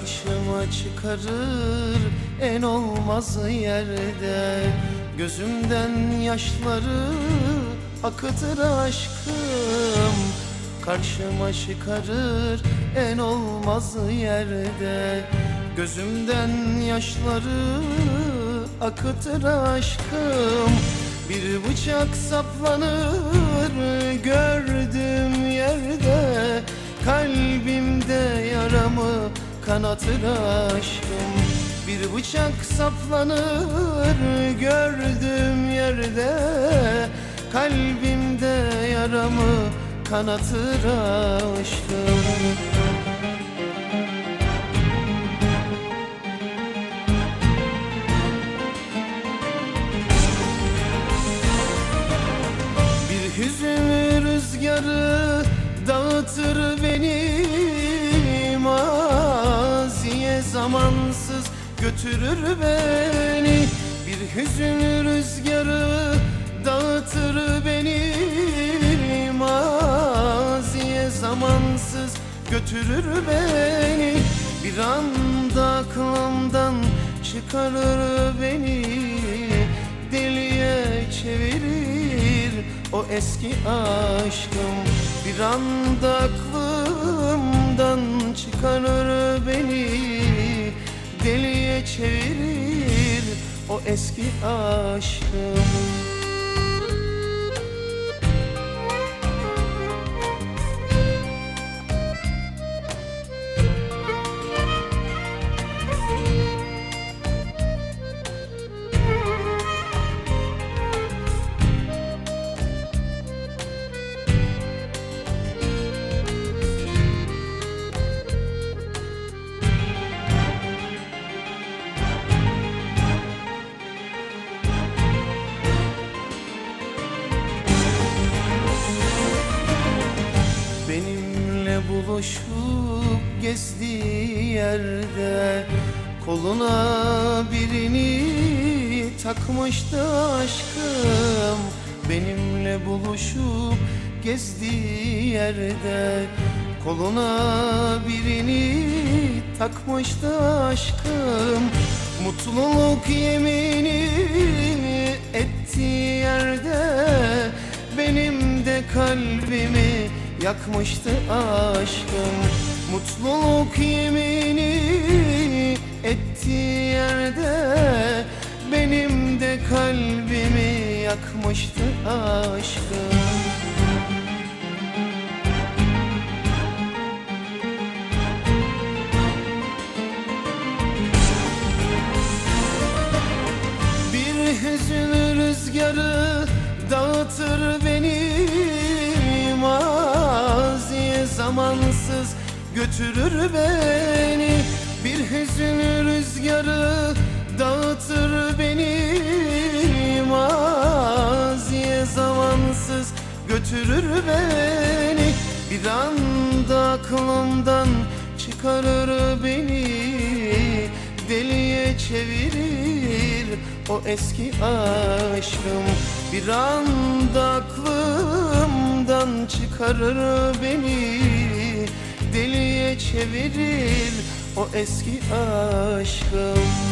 Karşıma çıkarır en olmaz yerde. Gözümden yaşları akıtır aşkım. Karşıma çıkarır en olmaz yerde. Gözümden yaşları akıtır aşkım. Bir bıçak saplanır gördüğüm yerde. Kalbimde yaramı kanatır aşkım Bir bıçak saplanır gördüğüm yerde. Kalbimde yaramı kanatır aşkım Bir hüzün rüzgarı dağıtır beni zamansız götürür beni. Bir hüzün rüzgarı dağıtır beni. Maziye zamansız götürür beni. Bir anda aklımdan çıkarır beni. Deliye çevirir o eski aşkım. Bir anda aklımdan çıkarır çevirir o eski aşkım Buluşup gezdiği yerde Koluna birini takmıştı aşkım. Benimle buluşup gezdiği yerde Koluna birini takmıştı aşkım. Mutluluk yemini ettiği yerde benim de kalbimi yakmıştı aşkım Mutluluk yemini ettiği yerde Benim de kalbimi yakmıştı aşkım zamansız götürür beni. Bir hüzün rüzgarı dağıtır beni. Maziye zamansız götürür beni. Bir anda aklımdan çıkarır beni. Deliye çevirir o eski aşkım. Bir anda aklımdan çıkarır beni Deliye çevirir o eski aşkım